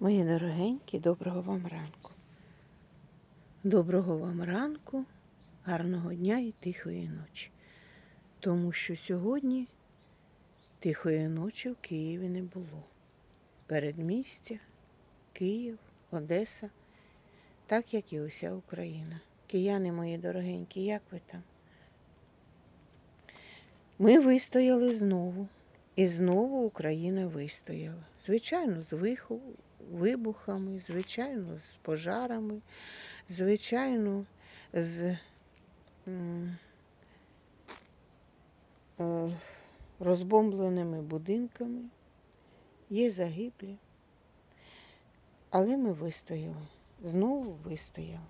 Мої дорогенькі, доброго вам ранку. Доброго вам ранку, гарного дня і тихої ночі. Тому що сьогодні тихої ночі в Києві не було. Передмістя, Київ, Одеса, так як і уся Україна. Кияни мої дорогенькі, як ви там? Ми вистояли знову. І знову Україна вистояла. Звичайно, з виху, вибухами, звичайно, з пожарами, звичайно, з е, розбомбленими будинками. Є загиблі. Але ми вистояли. Знову вистояли.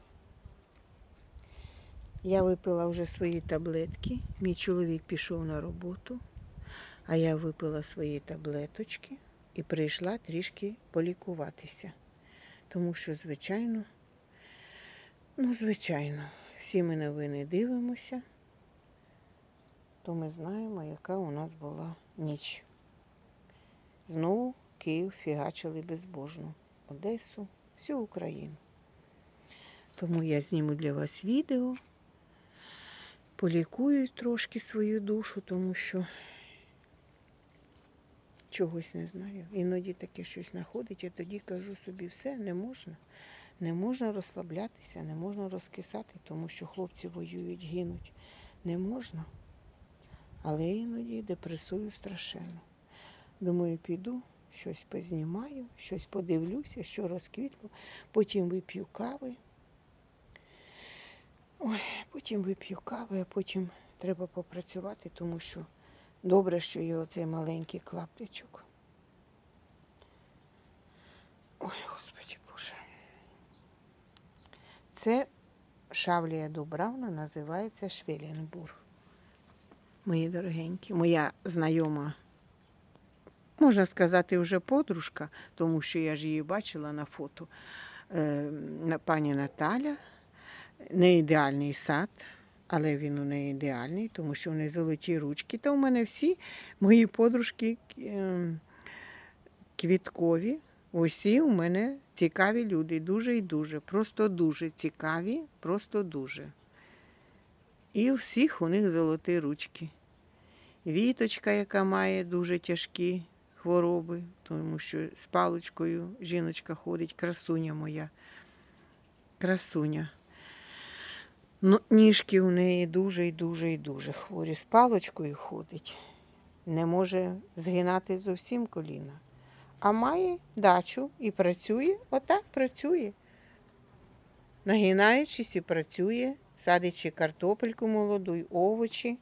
Я випила вже свої таблетки. Мій чоловік пішов на роботу. А я випила свої таблеточки і прийшла трішки полікуватися. Тому що, звичайно, ну, звичайно, всі ми новини дивимося, то ми знаємо, яка у нас була ніч. Знову Київ фігачили безбожно. Одесу, всю Україну. Тому я зніму для вас відео, полікую трошки свою душу, тому що чогось не знаю. Іноді таке щось знаходить, я тоді кажу собі, все, не можна. Не можна розслаблятися, не можна розкисати, тому що хлопці воюють, гинуть. Не можна. Але іноді депресую страшенно. Думаю, піду, щось познімаю, щось подивлюся, що розквітло, потім вип'ю кави. Ой, потім вип'ю кави, а потім треба попрацювати, тому що Добре, що є оцей маленький клаптичок. Ой, Господи Боже. Це шавлія Дубравна називається Швеленбург. Мої дорогенькі, моя знайома, можна сказати, вже подружка, тому що я ж її бачила на фото. Е, пані Наталя, не ідеальний сад. Але він у неї ідеальний, тому що в неї золоті ручки. Та у мене всі мої подружки ем, квіткові. Усі у мене цікаві люди, дуже і дуже. Просто дуже цікаві, просто дуже. І у всіх у них золоті ручки. Віточка, яка має дуже тяжкі хвороби, тому що з паличкою жіночка ходить, красуня моя. Красуня. Ну, ніжки у неї дуже і дуже і дуже хворі. З палочкою ходить. Не може згинати зовсім коліна. А має дачу і працює, отак працює. Нагинаючись і працює, садячи картопельку молоду, й овочі.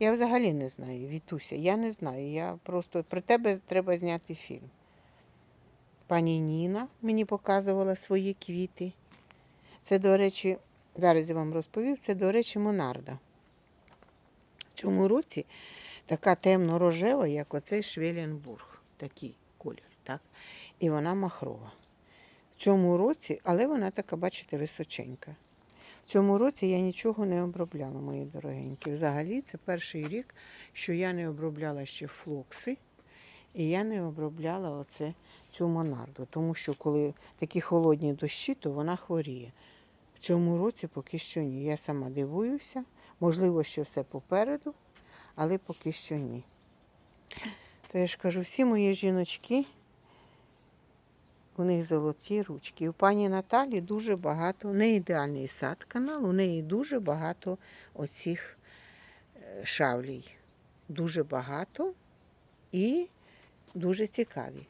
Я взагалі не знаю, Вітуся, я не знаю. Я просто про тебе треба зняти фільм. Пані Ніна мені показувала свої квіти. Це, до речі, Зараз я вам розповів, це, до речі, Монарда. В цьому році така темно-рожева, як оцей Швеленбург, такий колір. так? І вона махрова. В цьому році, але вона така, бачите, височенька. В цьому році я нічого не обробляла, мої дорогенькі. Взагалі, це перший рік, що я не обробляла ще флокси, і я не обробляла оце, цю монарду. Тому що коли такі холодні дощі, то вона хворіє. Цьому році поки що ні. Я сама дивуюся. Можливо, що все попереду, але поки що ні. То я ж кажу, всі мої жіночки, у них золоті ручки. У пані Наталі дуже багато, не ідеальний сад канал, у неї дуже багато оцих е, шавлій. Дуже багато і дуже цікаві.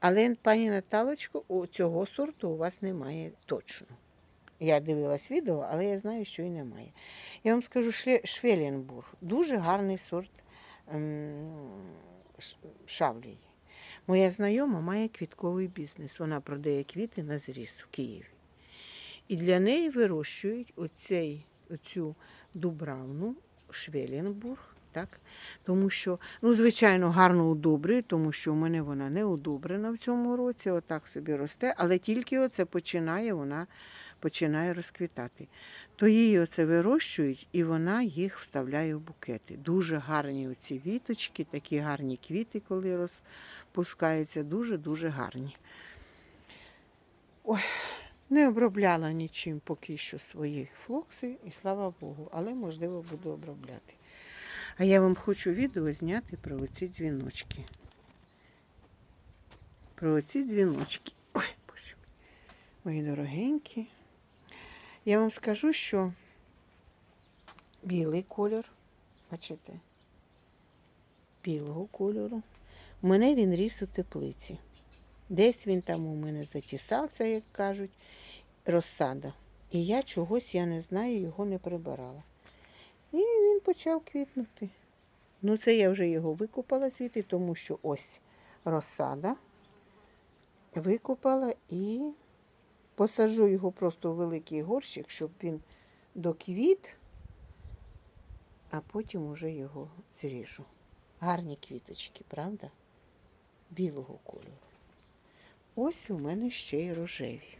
Але, пані Наталочко, цього сорту у вас немає точно. Я дивилась відео, але я знаю, що і немає. Я вам скажу, Швеленбург дуже гарний сорт ем, шавлії. Моя знайома має квітковий бізнес. Вона продає квіти на зріз в Києві. І для неї вирощують оцей, оцю дубравну Швеленбург. Так? Тому що, ну, звичайно, гарно удобрюють, тому що у мене вона не удобрена в цьому році, отак собі росте, але тільки оце починає вона починає розквітати. То її оце вирощують і вона їх вставляє в букети. Дуже гарні оці віточки, такі гарні квіти, коли розпускаються, дуже-дуже гарні. Ой, не обробляла нічим поки що свої флокси, і слава Богу, але можливо буду обробляти. А я вам хочу відео зняти про оці дзвіночки. Про оці дзвіночки. Ой, боже. Мої дорогенькі. Я вам скажу, що білий колір, бачите, білого кольору. У мене він ріс у теплиці. Десь він там у мене затісався, як кажуть, розсада. І я чогось, я не знаю, його не прибирала. І він почав квітнути. Ну, це я вже його викупала звідти, тому що ось розсада. Викупала і посажу його просто у великий горщик, щоб він доквіт, а потім уже його зріжу. Гарні квіточки, правда? Білого кольору. Ось у мене ще й рожеві.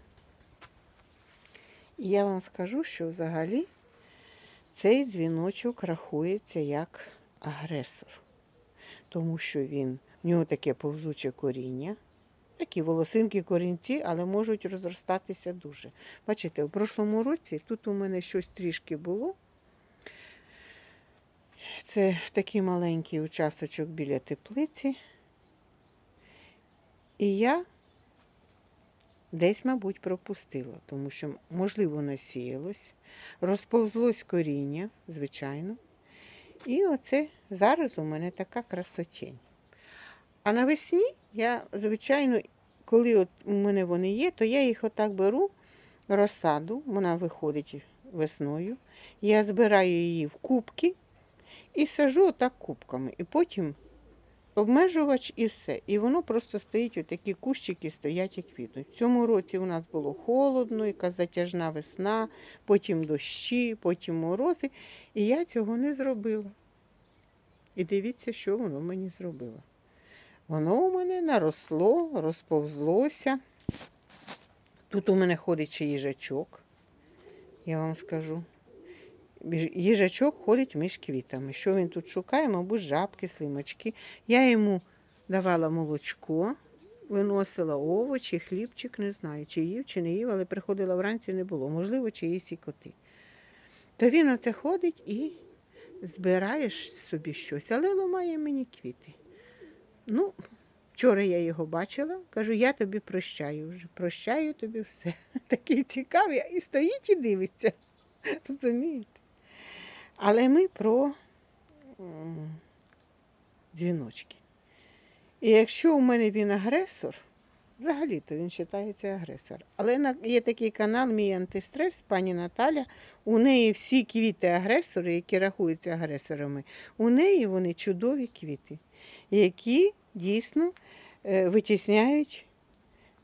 І я вам скажу, що взагалі цей дзвіночок рахується як агресор, тому що він, в нього таке повзуче коріння, такі волосинки корінці, але можуть розростатися дуже. Бачите, у прошлому році тут у мене щось трішки було. Це такий маленький участочок біля теплиці. І я десь, мабуть, пропустила, тому що, можливо, насіялось, розповзлось коріння, звичайно. І оце зараз у мене така красотень. А навесні я, звичайно, коли от у мене вони є, то я їх отак беру, розсаду, вона виходить весною. Я збираю її в кубки і сажу отак кубками. І потім обмежувач і все. І воно просто стоїть, отакі кущики стоять і квітнуть. В цьому році у нас було холодно, якась затяжна весна, потім дощі, потім морози. І я цього не зробила. І дивіться, що воно мені зробило. Воно у мене наросло, розповзлося. Тут у мене ходить ще їжачок, я вам скажу. Їжачок ходить між квітами. Що він тут шукає? Мабуть, жабки, слимачки. Я йому давала молочко, виносила овочі, хлібчик, не знаю, чи їв, чи не їв, але приходила вранці не було. Можливо, чиїсь і коти. То він оце ходить і збираєш собі щось, але ламає мені квіти. Ну, вчора я його бачила, кажу, я тобі прощаю вже. Прощаю тобі все. Такий цікавий, і стоїть і дивиться. Розумієте? Але ми про дзвіночки. І якщо у мене він агресор, взагалі-то він вважається агресор. Але є такий канал Мій антистрес, пані Наталя. У неї всі квіти агресори, які рахуються агресорами, у неї вони чудові квіти, які дійсно е, витісняють,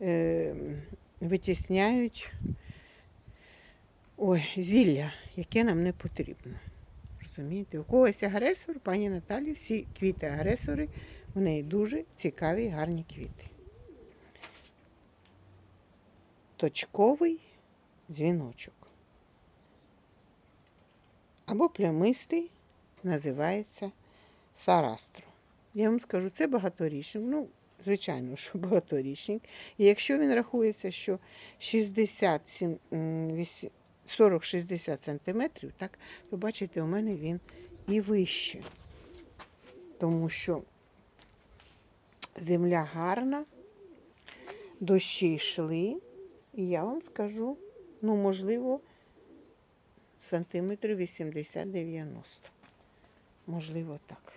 е, витісняють ой, зілля, яке нам не потрібно. Розумієте, у когось агресор, пані Наталі, всі квіти агресори, у неї дуже цікаві, гарні квіти. Точковий дзвіночок. Або плямистий називається сарастро. Я вам скажу, це багаторічник. Ну, звичайно, що багаторічник. І якщо він рахується, що 60, сім- м, вісі- 40-60 сантиметрів, так, то бачите, у мене він і вище. Тому що земля гарна, дощі йшли, і я вам скажу, ну, можливо, сантиметрів 80-90. Можливо, так.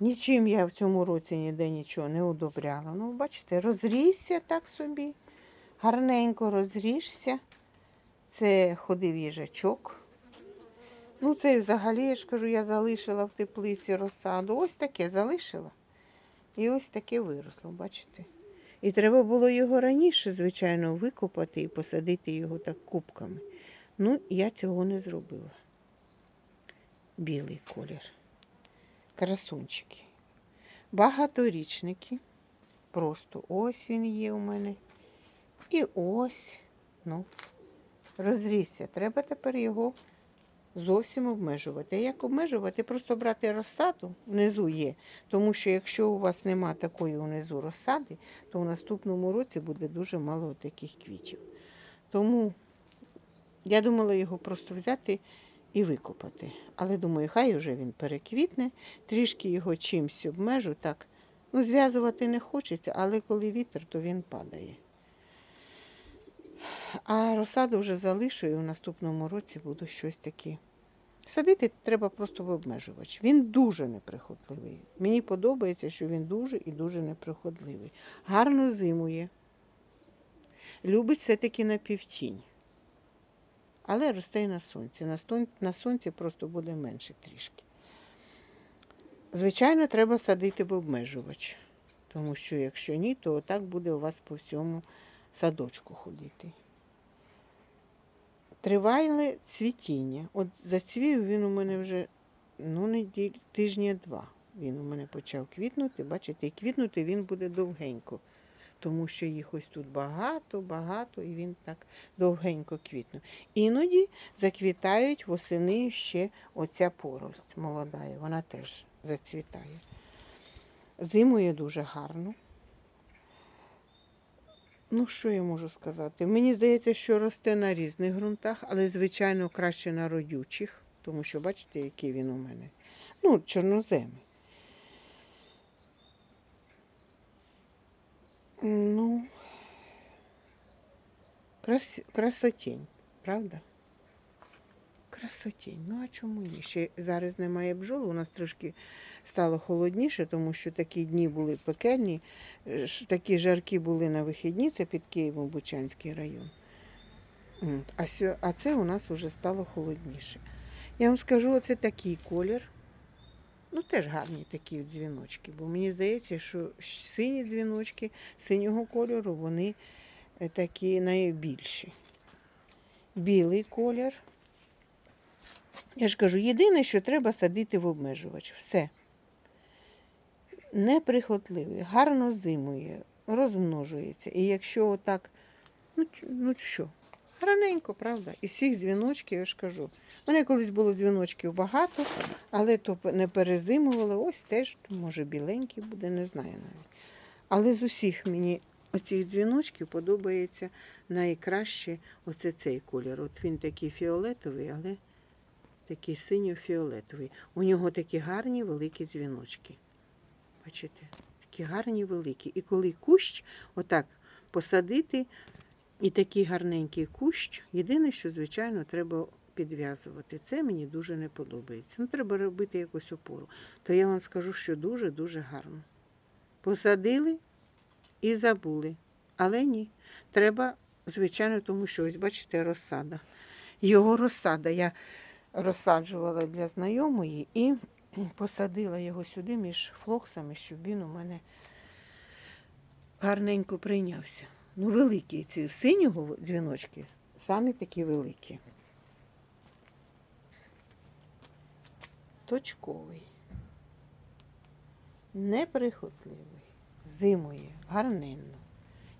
Нічим я в цьому році ніде нічого не удобряла. Ну, бачите, розрісся так собі. Гарненько розрісся. Це ходив їжачок. Ну, це взагалі, я ж кажу, я залишила в теплиці розсаду. Ось таке залишила. І ось таке виросло, бачите? І треба було його раніше, звичайно, викопати і посадити його так кубками. Ну, я цього не зробила. Білий колір. Красунчики. Багаторічники. Просто ось він є у мене. І ось, ну, розрісся. Треба тепер його зовсім обмежувати. Як обмежувати? Просто брати розсаду, внизу є. Тому що якщо у вас нема такої внизу розсади, то в наступному році буде дуже мало таких квітів. Тому я думала його просто взяти і викопати. Але думаю, хай уже він переквітне, трішки його чимсь обмежу. так. Ну, зв'язувати не хочеться, але коли вітер, то він падає. А розсаду вже залишу і в наступному році буду щось таке. Садити треба просто в обмежувач. Він дуже неприхотливий. Мені подобається, що він дуже і дуже неприхотливий. Гарно зимує. Любить все-таки на півтінь. Але росте і на сонці. На, сонці просто буде менше трішки. Звичайно, треба садити в обмежувач. Тому що якщо ні, то отак буде у вас по всьому садочку ходити. Тривале цвітіння. От зацвів він у мене вже ну, неділь, тижня два. Він у мене почав квітнути. Бачите, і квітнути він буде довгенько. Тому що їх ось тут багато, багато, і він так довгенько квітне. Іноді заквітають восени ще оця порость молода, вона теж зацвітає. Зимує дуже гарно. Ну, що я можу сказати? Мені здається, що росте на різних ґрунтах, але, звичайно, краще на родючих, тому що бачите, який він у мене. Ну, чорноземи. Ну, крас... красотень, правда? Красотень. Ну, а чому ні? Ще зараз немає бджол, у нас трошки стало холодніше, тому що такі дні були пекельні, е, такі жаркі були на вихідні, це під Києвом Бучанський район. А це у нас вже стало холодніше. Я вам скажу, оце такий колір. Ну, теж гарні такі дзвіночки, бо мені здається, що сині дзвіночки синього кольору, вони е, такі найбільші. Білий колір. Я ж кажу, єдине, що треба садити в обмежувач. Все. Неприхотливий, гарно зимує, розмножується. І якщо отак, ну, ну що, гарненько, правда? І всіх дзвіночків, я ж кажу. У мене колись було дзвіночків багато, але то не перезимували. Ось теж, може, біленький буде, не знаю навіть. Але з усіх мені оцих дзвіночків подобається найкраще оце цей колір. От він такий фіолетовий, але такий синьо-фіолетовий. У нього такі гарні великі дзвіночки. Бачите? Такі гарні великі. І коли кущ отак посадити, і такий гарненький кущ, єдине, що, звичайно, треба підв'язувати. Це мені дуже не подобається. Ну, треба робити якусь опору. То я вам скажу, що дуже-дуже гарно. Посадили і забули. Але ні. Треба, звичайно, тому що ось бачите, розсада. Його розсада. Я розсаджувала для знайомої і посадила його сюди між флоксами, щоб він у мене гарненько прийнявся. Ну, великі ці синього дзвіночки, самі такі великі. Точковий. Неприхотливий. Зимує, гарненно.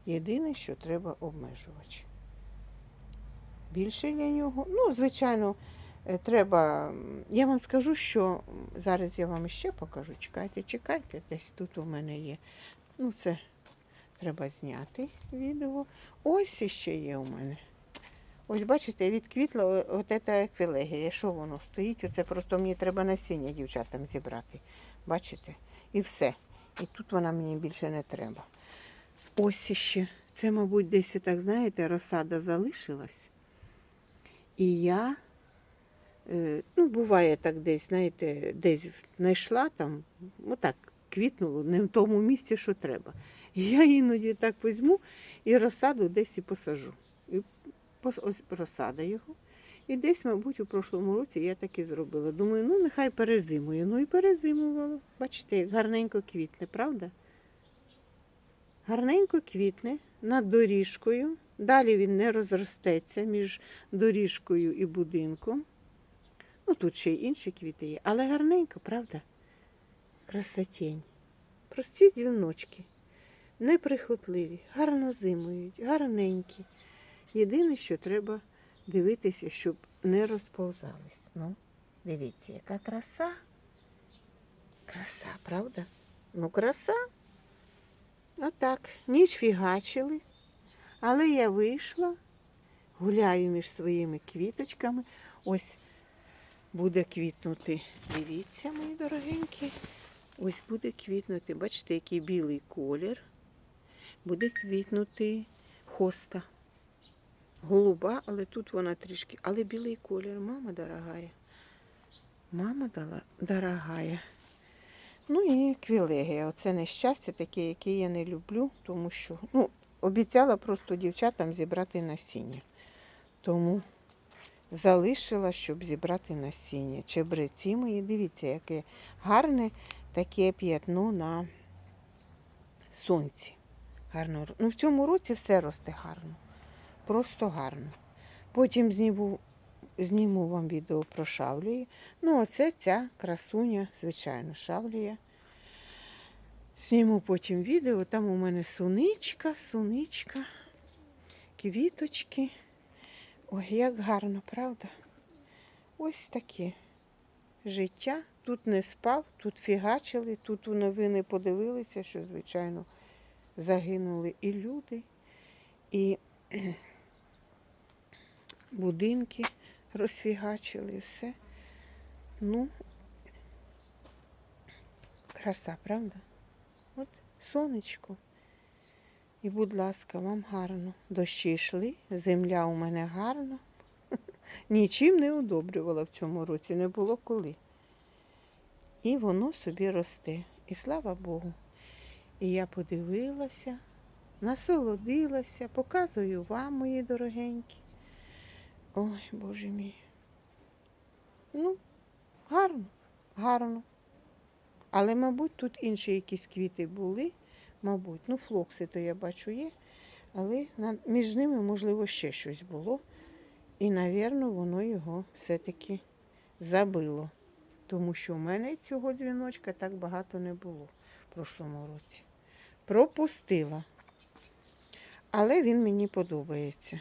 Єдине, що треба обмежувач. Більше для нього. Ну, звичайно, е, треба. Я вам скажу, що зараз я вам ще покажу. Чекайте, чекайте, десь тут у мене є. Ну, це треба зняти відео. Ось іще є у мене. Ось бачите, відквітла от ця еквілегія. Що воно стоїть? Оце просто мені треба насіння дівчатам зібрати. Бачите? І все. І тут вона мені більше не треба. Ось іще. Це, мабуть, десь так, знаєте, розсада залишилась. І я, е, ну, буває так десь, знаєте, десь знайшла там, отак, квітнуло, не в тому місці, що треба. Я іноді так візьму і розсаду десь і посажу. І ось розсада його. І десь, мабуть, у прошлому році я так і зробила. Думаю, ну нехай перезимує. Ну і перезимувала. Бачите, як гарненько квітне, правда? Гарненько квітне над доріжкою. Далі він не розростеться між доріжкою і будинком. Ну, тут ще й інші квіти є, але гарненько, правда? Красотень. Прості дзвіночки. Неприхотливі, гарно зимують, гарненькі. Єдине, що треба дивитися, щоб не розповзались. Ну, дивіться, яка краса. Краса, правда? Ну, краса. Отак, ніч фігачили. Але я вийшла, гуляю між своїми квіточками. Ось буде квітнути. Дивіться, мої дорогенькі. Ось буде квітнути. Бачите, який білий колір. Буде квітнути хоста. Голуба, але тут вона трішки. Але білий колір, мама дорогая. Мама дала дорогая. Ну і квілегія. Оце нещастя таке, яке я не люблю, тому що ну, обіцяла просто дівчатам зібрати насіння. Тому залишила, щоб зібрати насіння. Чебреці мої, дивіться, яке гарне таке п'ятно на сонці. Гарно. Ну, в цьому році все росте гарно. Просто гарно. Потім зніму, зніму вам відео про шавлії. Ну, оце ця красуня, звичайно, шавлія. Зніму потім відео. Там у мене суничка, суничка, квіточки. Ой, як гарно, правда? Ось таке життя. Тут не спав, тут фігачили, тут у новини подивилися, що, звичайно, загинули і люди, і будинки розфігачили, все. Ну, краса, правда? От сонечко. І, будь ласка, вам гарно. Дощі йшли, земля у мене гарна. Нічим не удобрювала в цьому році, не було коли. І воно собі росте. І слава Богу. І я подивилася, насолодилася, показую вам, мої дорогенькі. Ой, Боже мій. Ну, гарно, гарно. Але, мабуть, тут інші якісь квіти були, мабуть. Ну, флокси то я бачу є, але між ними, можливо, ще щось було. І, навірно, воно його все-таки забило. Тому що в мене цього дзвіночка так багато не було прошлому році. Пропустила. Але він мені подобається.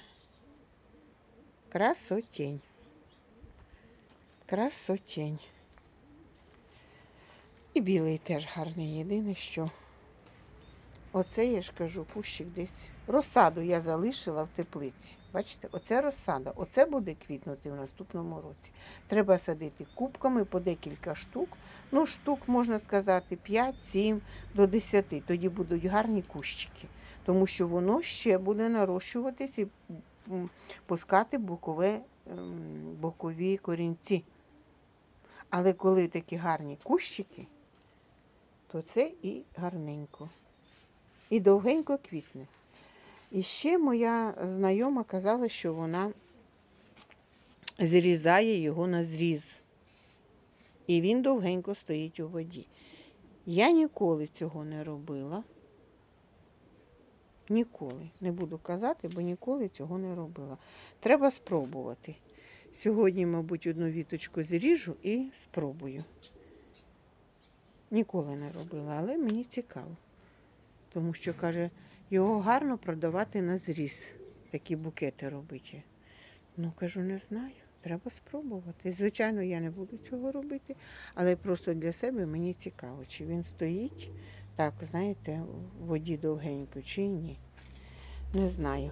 Красотень. Красотень. І білий теж гарний. Єдине, що оце я ж кажу, кущик десь. Розсаду я залишила в теплиці. Бачите, оце розсада. Оце буде квітнути в наступному році. Треба садити кубками по декілька штук. Ну, штук, можна сказати, 5-7 до 10. Тоді будуть гарні кущики. Тому що воно ще буде нарощуватись і пускати бокове, ем, бокові корінці. Але коли такі гарні кущики, то це і гарненько. І довгенько квітне. І ще моя знайома казала, що вона зрізає його на зріз. І він довгенько стоїть у воді. Я ніколи цього не робила. Ніколи. Не буду казати, бо ніколи цього не робила. Треба спробувати. Сьогодні, мабуть, одну віточку зріжу і спробую. Ніколи не робила, але мені цікаво. Тому що, каже, його гарно продавати на зріз, такі букети робити. Ну, кажу, не знаю. Треба спробувати. Звичайно, я не буду цього робити, але просто для себе мені цікаво, чи він стоїть так, знаєте, в воді довгенько, чи ні. Не знаю.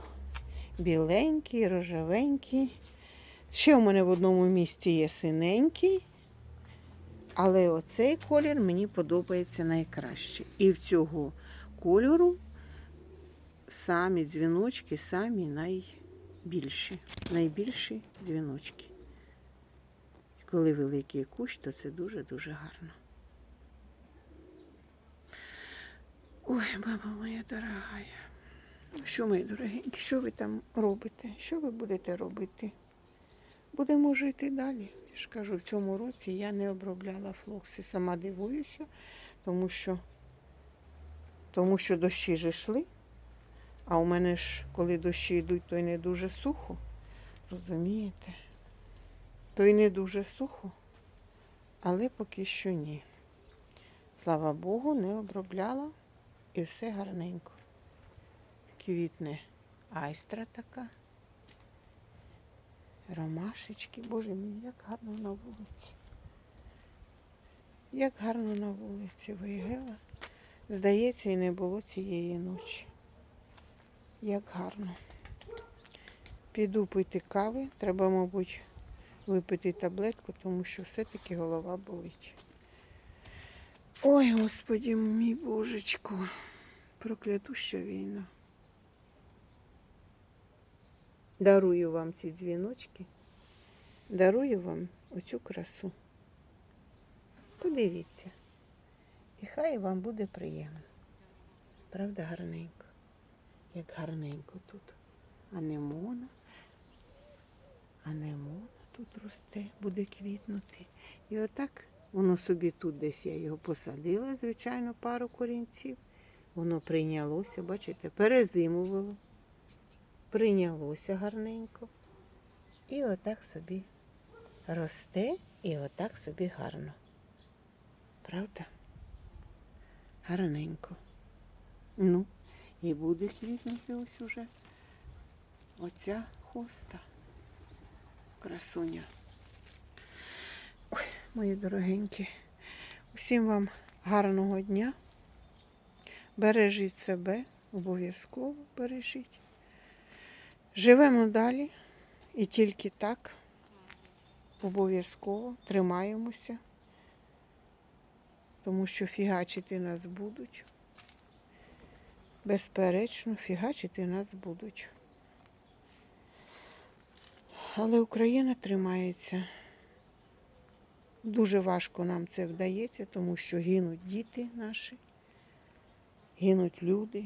Біленький, рожевенький. Ще у мене в одному місці є синенький, але оцей колір мені подобається найкраще. І в цього кольору самі дзвіночки, самі найбільші. Найбільші дзвіночки. І Коли великий кущ, то це дуже-дуже гарно. Ой, баба моя дорогая. Що, мої дорогенькі, що ви там робите? Що ви будете робити? Будемо жити далі. Я ж кажу, в цьому році я не обробляла флокси. Сама дивуюся, тому що, тому що дощі ж йшли. А у мене ж, коли дощі йдуть, то й не дуже сухо. Розумієте? То й не дуже сухо, але поки що ні. Слава Богу, не обробляла і все гарненько. Квітне айстра така. ромашечки. Боже мій, як гарно на вулиці. Як гарно на вулиці виїгела. Здається, і не було цієї ночі. Як гарно. Піду пити кави. Треба, мабуть, випити таблетку, тому що все-таки голова болить. Ой, Господі, мій божечко, проклятуща війна. Дарую вам ці дзвіночки, дарую вам оцю красу. Подивіться. І хай вам буде приємно. Правда, гарненько. Як гарненько тут. Анемона. Анемона тут росте, буде квітнути. І отак воно собі тут десь я його посадила, звичайно, пару корінців. Воно прийнялося, бачите, перезимувало. Прийнялося гарненько. І отак собі росте, і отак собі гарно. Правда? Гарненько. Ну, і буде квітнути ось уже оця хоста. Красуня. Ой, мої дорогенькі. Усім вам гарного дня. Бережіть себе, обов'язково бережіть. Живемо далі і тільки так обов'язково тримаємося, тому що фігачити нас будуть. Безперечно, фігачити нас будуть. Але Україна тримається. Дуже важко нам це вдається, тому що гинуть діти наші, гинуть люди.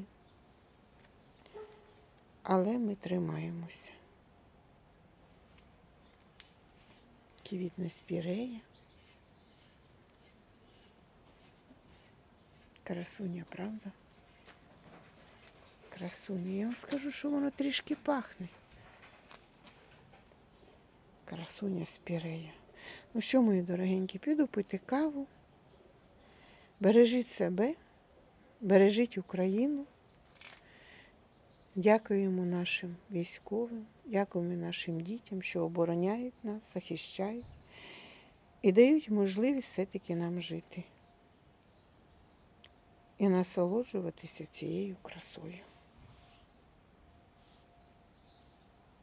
Але ми тримаємося. Квітне спірея. Красуня, правда? Красуня. Я вам скажу, що воно трішки пахне. Красуня спірея. Ну що, мої дорогенькі, піду пити каву. Бережіть себе, бережіть Україну. Дякуємо нашим військовим, дякуємо нашим дітям, що обороняють нас, захищають і дають можливість все-таки нам жити і насолоджуватися цією красою.